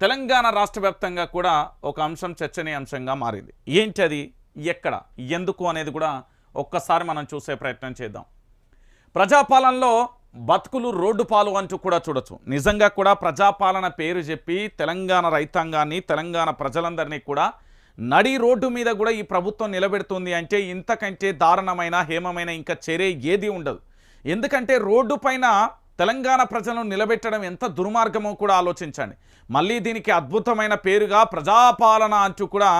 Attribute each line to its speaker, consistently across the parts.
Speaker 1: తెలంగాణ రాష్ట్ర వ్యాప్తంగా కూడా ఒక అంశం చర్చనీయాంశంగా మారింది. ఏంటి అది ఎక్కడ? ఎందుకు అనేది కూడా ఒక్కసారి మనం చూసే ప్రయత్నం చేద్దాం. ప్రజాపాలనలో బతుకులు రోడ్డు పాలు అంటూ కూడా చూడొచ్చు. నిజంగా కూడా ప్రజాపాలన పేరు చెప్పి తెలంగాణ రైతాంగాన్ని తెలంగాణ ప్రజలందరినీ కూడా నడి రోడ్డు మీద కూడా ఈ ప్రభుత్వం నిలబెడుతుంది అంటే ఇంతకంటే దారుణమైన హేమమైన ఇంకా చేరే ఏది ఉండదు. ఎందుకంటే రోడ్డు పైన తెలంగాణ ప్రజలను నిలబెట్టడం ఎంత దుర్మార్గమో కూడా ఆలోచించండి. మళ్ళీ దీనికి అద్భుతమైన పేరుగా ప్రజాపాలన అంటూ కూడా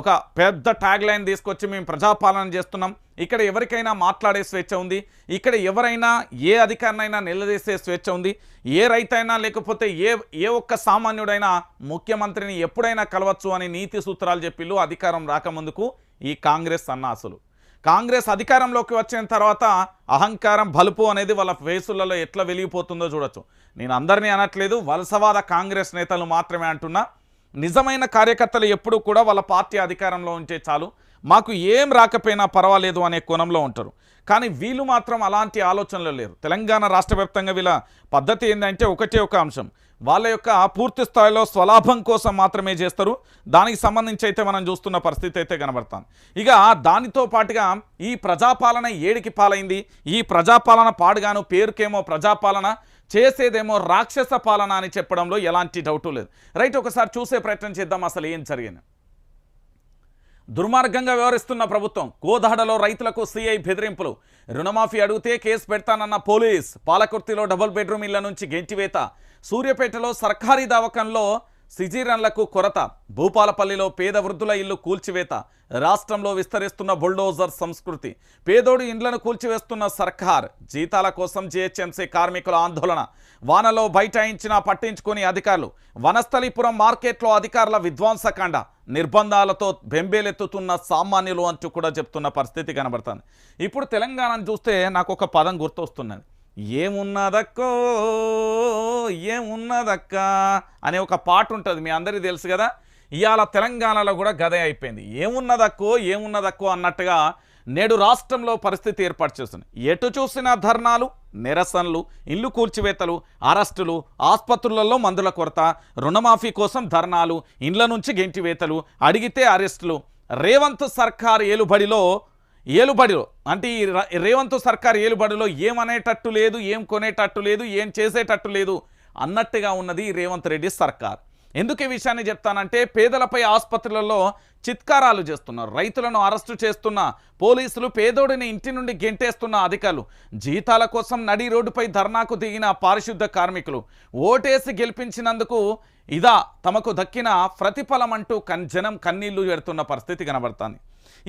Speaker 1: ఒక పెద్ద ట్యాగ్ లైన్ తీసుకొచ్చి మేము ప్రజాపాలన చేస్తున్నాం. ఇక్కడ ఎవరికైనా మాట్లాడే స్వేచ్ఛ ఉంది. ఇక్కడ ఎవరైనా ఏ అధికారినైనా నిలదీసే స్వేచ్ఛ ఉంది. ఏ రైతైనా లేకపోతే ఏ ఏ ఒక్క సామాన్యుడైనా ముఖ్యమంత్రిని ఎప్పుడైనా కలవచ్చు అని నీతి సూత్రాలు చెప్పిళ్ళు అధికారం రాకముందుకు ఈ కాంగ్రెస్ సన్నాసులు. కాంగ్రెస్ అధికారంలోకి వచ్చిన తర్వాత అహంకారం బలుపు అనేది వాళ్ళ ఫేసులలో ఎట్లా వెలిగిపోతుందో చూడొచ్చు. నేను అందరినీ అనట్లేదు వలసవాద కాంగ్రెస్ నేతలు మాత్రమే అంటున్నా. నిజమైన కార్యకర్తలు ఎప్పుడూ కూడా వాళ్ళ పార్టీ అధికారంలో ఉంటే చాలు. మాకు ఏం రాకపోయినా పర్వాలేదు అనే కోణంలో ఉంటారు. కానీ వీళ్ళు మాత్రం అలాంటి ఆలోచనలు లేరు. తెలంగాణ రాష్ట్ర వ్యాప్తంగా వీళ్ళ పద్ధతి ఏంటంటే ఒకటే ఒక అంశం. వాళ్ళ యొక్క పూర్తి స్థాయిలో స్వలాభం కోసం మాత్రమే చేస్తారు. దానికి సంబంధించి అయితే మనం చూస్తున్న పరిస్థితి అయితే కనబడతాను ఇక దానితో పాటుగా ఈ ప్రజాపాలన ఏడికి పాలైంది. ఈ ప్రజాపాలన పాడుగాను పేరుకేమో ప్రజాపాలన చేసేదేమో రాక్షస పాలన అని చెప్పడంలో ఎలాంటి డౌటు లేదు. రైట్ ఒకసారి చూసే ప్రయత్నం చేద్దాం. అసలు ఏం జరిగింది? దుర్మార్గంగా వ్యవహరిస్తున్న ప్రభుత్వం కోదాడలో రైతులకు సిఐ బెదిరింపులు. రుణమాఫీ అడిగితే కేసు పెడతానన్న పోలీస్ పాలకుర్తిలో డబుల్ బెడ్రూమ్ ఇళ్ళ నుంచి గెంటివేత. సూర్యపేటలో సర్కారీ దవాఖాన్లో సిజీరన్లకు కొరత. భూపాలపల్లిలో పేద వృద్ధుల ఇల్లు కూల్చివేత. రాష్ట్రంలో విస్తరిస్తున్న బుల్డోజర్ సంస్కృతి. పేదోడి ఇండ్లను కూల్చివేస్తున్న సర్కార్. జీతాల కోసం జీహెచ్ఎంసీ కార్మికుల ఆందోళన. వానలో బైఠాయించినా పట్టించుకుని అధికారులు. వనస్థలీపురం మార్కెట్లో అధికారుల విధ్వంసకాండ. నిర్బంధాలతో బెంబేలెత్తుతున్న సామాన్యులు అంటూ కూడా చెప్తున్న పరిస్థితి కనబడుతుంది. ఇప్పుడు తెలంగాణను చూస్తే నాకు ఒక పదం గుర్తొస్తున్నది. ఏమున్నదక్కో ఏమున్నదక్క అనే ఒక పాట ఉంటుంది మీ అందరికీ తెలుసు కదా? ఇవాళ తెలంగాణలో కూడా గదే అయిపోయింది. ఏమున్నదక్కో ఏమున్నదక్కో అన్నట్టుగా నేడు రాష్ట్రంలో పరిస్థితి ఏర్పాటు చేస్తుంది. ఎటు చూసినా ధర్నాలు నిరసనలు ఇల్లు కూల్చివేతలు అరెస్టులు ఆసుపత్రులలో మందుల కొరత రుణమాఫీ కోసం ధర్నాలు ఇండ్ల నుంచి గెంటివేతలు అడిగితే అరెస్టులు. రేవంత్ సర్కార్ ఏలుబడిలో ఏలుబడిలో అంటే ఈ ర- రేవంత్ సర్కార్ ఏలుబడిలో ఏమనేటట్టు లేదు ఏం కొనేటట్టు లేదు ఏం చేసేటట్టు లేదు అన్నట్టుగా ఉన్నది రేవంత్ రెడ్డి సర్కార్. ఎందుకు ఈ విషయాన్ని చెప్తానంటే పేదలపై ఆసుపత్రులలో చిత్కారాలు చేస్తున్నారు. రైతులను అరెస్టు చేస్తున్న పోలీసులు పేదోడిని ఇంటి నుండి గెంటేస్తున్న అధికారులు. జీతాల కోసం నడి రోడ్డుపై ధర్నాకు దిగిన పారిశుద్ధ కార్మికులు. ఓటేసి గెలిపించినందుకు ఇదా తమకు దక్కిన ప్రతిఫలం అంటూ కన్ జనం కన్నీళ్ళు పెడుతున్న పరిస్థితి కనబడుతుంది.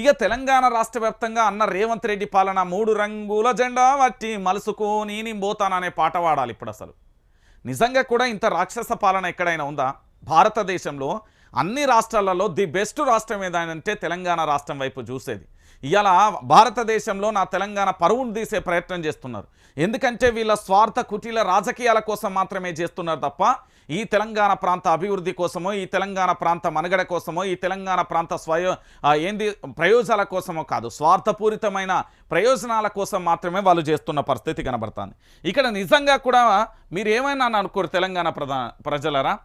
Speaker 1: ఇక తెలంగాణ రాష్ట్ర వ్యాప్తంగా అన్న రేవంత్ రెడ్డి పాలన మూడు రంగుల జెండా వట్టి మలుసుకొని నేను పోతాననే పాట వాడాలి ఇప్పుడు అసలు నిజంగా కూడా ఇంత రాక్షస పాలన ఎక్కడైనా ఉందా? భారతదేశంలో అన్ని రాష్ట్రాలలో ది బెస్ట్ రాష్ట్రం ఏదంటే తెలంగాణ రాష్ట్రం వైపు చూసేది. ఇవాళ భారతదేశంలో నా తెలంగాణ పరువును తీసే ప్రయత్నం చేస్తున్నారు. ఎందుకంటే వీళ్ళ స్వార్థ కుటీల రాజకీయాల కోసం మాత్రమే చేస్తున్నారు తప్ప ఈ తెలంగాణ ప్రాంత అభివృద్ధి కోసమో ఈ తెలంగాణ ప్రాంత మనుగడ కోసమో ఈ తెలంగాణ ప్రాంత స్వయ ఏంది ప్రయోజనాల కోసమో కాదు స్వార్థపూరితమైన ప్రయోజనాల కోసం మాత్రమే వాళ్ళు చేస్తున్న పరిస్థితి కనబడుతుంది. ఇక్కడ నిజంగా కూడా మీరు ఏమైనా అనుకోరు తెలంగాణ ప్రధా ప్రజలరా?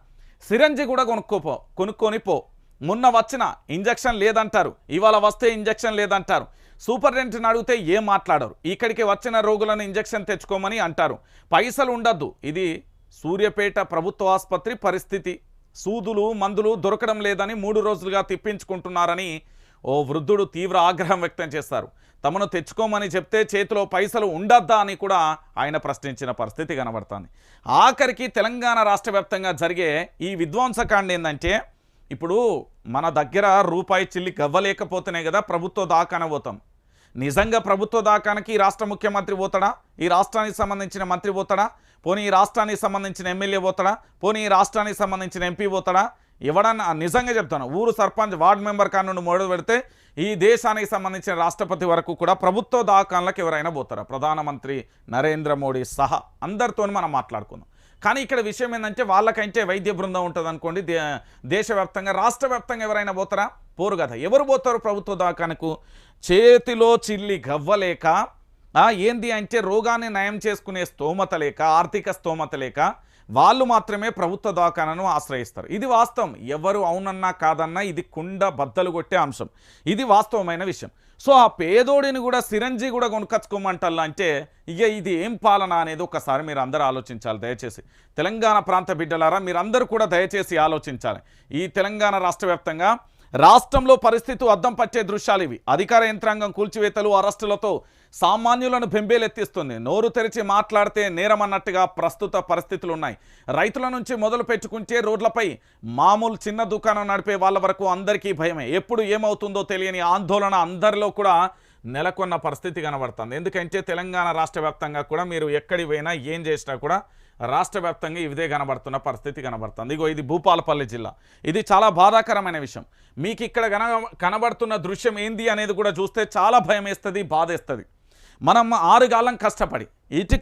Speaker 1: సిరంజి కూడా కొనుక్కోపో కొనుక్కొని పో. మొన్న వచ్చిన ఇంజక్షన్ లేదంటారు. ఇవాళ వస్తే ఇంజక్షన్ లేదంటారు. సూపరింటెండెంట్ని అడిగితే ఏం మాట్లాడరు? ఇక్కడికి వచ్చిన రోగులను ఇంజక్షన్ తెచ్చుకోమని అంటారు. పైసలు ఉండద్దు. ఇది సూర్యపేట ప్రభుత్వ ఆసుపత్రి పరిస్థితి. సూదులు మందులు దొరకడం లేదని మూడు రోజులుగా తిప్పించుకుంటున్నారని ఓ వృద్ధుడు తీవ్ర ఆగ్రహం వ్యక్తం చేస్తారు. తమను తెచ్చుకోమని చెప్తే చేతిలో పైసలు ఉండద్దా అని కూడా ఆయన ప్రశ్నించిన పరిస్థితి కనబడుతుంది. ఆఖరికి తెలంగాణ రాష్ట్ర జరిగే ఈ విధ్వంసకాండ ఏంటంటే ఇప్పుడు మన దగ్గర రూపాయి చిల్లి గవ్వలేకపోతేనే కదా ప్రభుత్వ దాకాన పోతాం. నిజంగా ప్రభుత్వ దాకానికి ఈ రాష్ట్ర ముఖ్యమంత్రి పోతాడా? ఈ రాష్ట్రానికి సంబంధించిన మంత్రి పోతాడా? పోనీ ఈ రాష్ట్రానికి సంబంధించిన ఎమ్మెల్యే పోతాడా? పోనీ ఈ రాష్ట్రానికి సంబంధించిన ఎంపీ పోతాడా? ఎవడన్నా నిజంగా చెప్తాను ఊరు సర్పంచ్ వార్డు మెంబర్ కానుండి మొదలు పెడితే ఈ దేశానికి సంబంధించిన రాష్ట్రపతి వరకు కూడా ప్రభుత్వ దాఖాన్లకు ఎవరైనా పోతారా? ప్రధానమంత్రి నరేంద్ర మోడీ సహా అందరితో మనం మాట్లాడుకుందాం. కానీ ఇక్కడ విషయం ఏంటంటే వాళ్ళకంటే వైద్య బృందం ఉంటుంది అనుకోండి దే దేశవ్యాప్తంగా రాష్ట్ర వ్యాప్తంగా ఎవరైనా పోతారా? పోరు కదా. ఎవరు పోతారు ప్రభుత్వ దాకానకు చేతిలో చిల్లి గవ్వలేక ఏంది అంటే రోగాన్ని నయం చేసుకునే స్తోమత లేక ఆర్థిక స్తోమత లేక వాళ్ళు మాత్రమే ప్రభుత్వ దవాఖానను ఆశ్రయిస్తారు. ఇది వాస్తవం. ఎవరు అవునన్నా కాదన్నా ఇది కుండ బద్దలు కొట్టే అంశం. ఇది వాస్తవమైన విషయం. సో ఆ పేదోడిని కూడా సిరంజి కూడా కొనుక్కొచ్చుకోమంటారు అంటే ఇక ఇది ఏం పాలన అనేది ఒకసారి మీరు అందరూ ఆలోచించాలి దయచేసి. తెలంగాణ ప్రాంత బిడ్డలారా మీరందరూ కూడా దయచేసి ఆలోచించాలి. ఈ తెలంగాణ రాష్ట్ర వ్యాప్తంగా రాష్ట్రంలో పరిస్థితి అద్దం పట్టే దృశ్యాలు ఇవి. అధికార యంత్రాంగం కూల్చివేతలు అరెస్టులతో సామాన్యులను బెంబేలెత్తిస్తుంది. నోరు తెరిచి మాట్లాడితే నేరమన్నట్టుగా ప్రస్తుత పరిస్థితులు ఉన్నాయి రైతుల నుంచి మొదలు పెట్టుకుంటే రోడ్లపై మామూలు చిన్న దుకాణం నడిపే వాళ్ళ వరకు అందరికీ భయమే. ఎప్పుడు ఏమవుతుందో తెలియని ఆందోళన అందరిలో కూడా నెలకొన్న పరిస్థితి కనబడుతుంది. ఎందుకంటే తెలంగాణ రాష్ట్ర వ్యాప్తంగా కూడా మీరు ఎక్కడి పోయినా ఏం చేసినా కూడా రాష్ట్ర వ్యాప్తంగా ఇదే కనబడుతున్న పరిస్థితి కనబడుతుంది. ఇగో ఇది భూపాలపల్లి జిల్లా. ఇది చాలా బాధాకరమైన విషయం. మీకు ఇక్కడ కన కనబడుతున్న దృశ్యం ఏంది అనేది కూడా చూస్తే చాలా భయం వేస్తుంది బాధేస్తుంది. మనం ఆరుగాలం కష్టపడి ఇటు